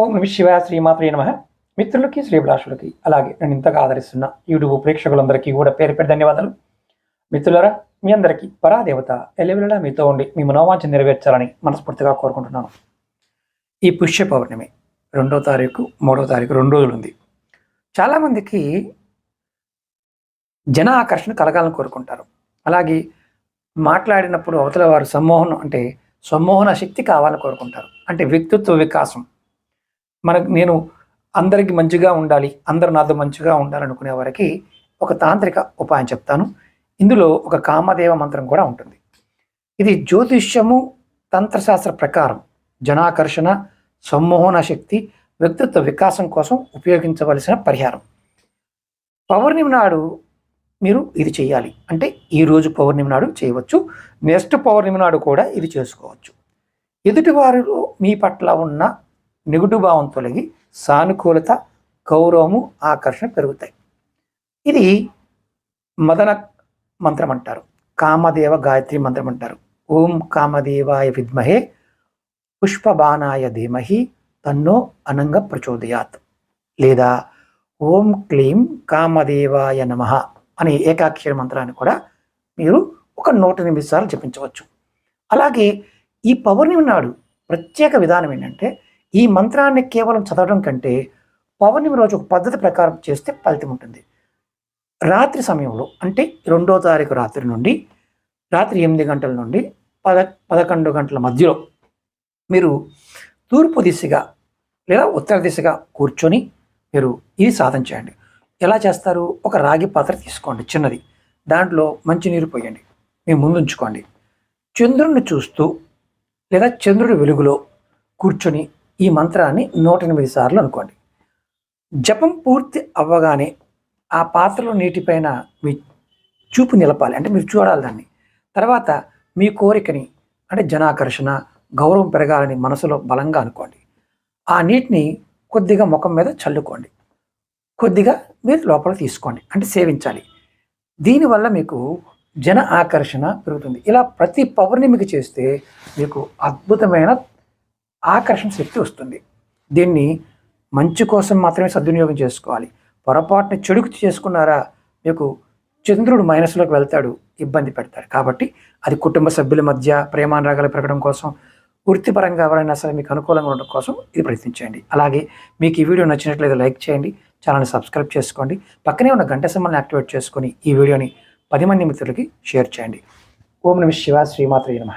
ఓం నమ శివ శ్రీమాత్రే నమ. మిత్రులకి శ్రీభిలాషులకి అలాగే నేను ఇంతగా ఆదరిస్తున్న యూట్యూబ్ ప్రేక్షకులందరికీ కూడా పేరు పేరు ధన్యవాదాలు. మిత్రులరా మీ అందరికీ పరాదేవత ఎల్లవెల్లలా మీతో ఉండి మీ మనోవాంఛ నెరవేర్చాలని మనస్ఫూర్తిగా కోరుకుంటున్నాను. ఈ పుష్య పౌర్ణమి రెండో తారీఖు మూడో తారీఖు రెండు రోజులు ఉంది. చాలామందికి జన ఆకర్షణ కలగాలని కోరుకుంటారు. అలాగే మాట్లాడినప్పుడు అవతల వారు సమ్మోహనం అంటే సమ్మోహన శక్తి కావాలని కోరుకుంటారు. అంటే వ్యక్తిత్వ వికాసం. మనకు నేను అందరికి మంచిగా ఉండాలి అందరు నాతో మంచిగా ఉండాలనుకునే వారికి ఒక తాంత్రిక ఉపాయం చెప్తాను. ఇందులో ఒక కామదేవ మంత్రం కూడా ఉంటుంది. ఇది జ్యోతిష్యము తంత్రశాస్త్ర ప్రకారం జనాకర్షణ సమ్మోహన శక్తి వ్యక్తిత్వ వికాసం కోసం ఉపయోగించవలసిన పరిహారం. పౌర్ణమి నాడు మీరు ఇది చేయాలి. అంటే ఈరోజు పౌర్ణమి నాడు చేయవచ్చు. నెక్స్ట్ పౌర్ణమి నాడు కూడా ఇది చేసుకోవచ్చు. ఎదుటివారిలో మీ పట్ల ఉన్న నెగిటివ్ భావం తొలగి సానుకూలత గౌరవము ఆకర్షణ పెరుగుతాయి. ఇది మదన మంత్రం అంటారు. కామదేవ గాయత్రి మంత్రం అంటారు. ఓం కామదేవాయ విద్మహే పుష్పబాణాయ ధీమహి తన్నో అనంగ ప్రచోదయాత్. లేదా ఓం క్లీం కామదేవాయ నమ అనే ఏకాక్షర మంత్రాన్ని కూడా మీరు ఒక నూట ఎనిమిది సార్లు జపించవచ్చు. అలాగే ఈ పౌర్ణమి నాడు ప్రత్యేక విధానం ఏంటంటే ఈ మంత్రాన్ని కేవలం చదవడం కంటే పౌర్ణమి రోజు ఒక పద్ధతి ప్రకారం చేస్తే ఫలితం ఉంటుంది. రాత్రి సమయంలో అంటే రెండో తారీఖు రాత్రి నుండి రాత్రి ఎనిమిది గంటల నుండి పద పదకొండు గంటల మధ్యలో మీరు తూర్పు దిశగా లేదా ఉత్తర దిశగా కూర్చొని మీరు ఇది సాధన చేయండి. ఎలా చేస్తారు? ఒక రాగి పాత్ర తీసుకోండి చిన్నది. దాంట్లో మంచినీరు పోయండి. మీ ముందుంచుకోండి చంద్రుడిని చూస్తూ లేదా చంద్రుడి వెలుగులో కూర్చొని ఈ మంత్రాన్ని నూట ఎనిమిది సార్లు అనుకోండి. జపం పూర్తి అవ్వగానే ఆ పాత్రలో నీటిపైన మీ చూపు నిలపాలి. అంటే మీరు చూడాలి దాన్ని. తర్వాత మీ కోరికని అంటే జనాకర్షణ గౌరవం పెరగాలని మనసులో బలంగా అనుకోండి. ఆ నీటిని కొద్దిగా ముఖం మీద చల్లుకోండి. కొద్దిగా మీరు లోపల తీసుకోండి. అంటే సేవించాలి. దీనివల్ల మీకు జన ఆకర్షణ పెరుగుతుంది. ఇలా ప్రతి పౌర్ణమికి చేస్తే మీకు అద్భుతమైన ఆకర్షణ శక్తి వస్తుంది. దీన్ని మంచి కోసం మాత్రమే సద్వినియోగం చేసుకోవాలి. పొరపాటున చెడుకు చేసుకున్నారా? మీకు చంద్రుడు మైనస్లోకి వెళ్తాడు ఇబ్బంది పెడతాడు. కాబట్టి అది కుటుంబ సభ్యుల మధ్య ప్రేమానురాగాలు పెరగడం కోసం వృత్తిపరంగా ఎవరైనా సరే మీకు అనుకూలంగా ఉండడం కోసం ఇది ప్రయత్నించండి. అలాగే మీకు ఈ వీడియో నచ్చినట్లయితే లైక్ చేయండి ఛానల్ని సబ్స్క్రైబ్ చేసుకోండి పక్కనే ఉన్న గంట సింబల్ని యాక్టివేట్ చేసుకొని ఈ వీడియోని పది మంది మిత్రులకి షేర్ చేయండి. ఓం నమ శివ శ్రీమాత్రి నమ.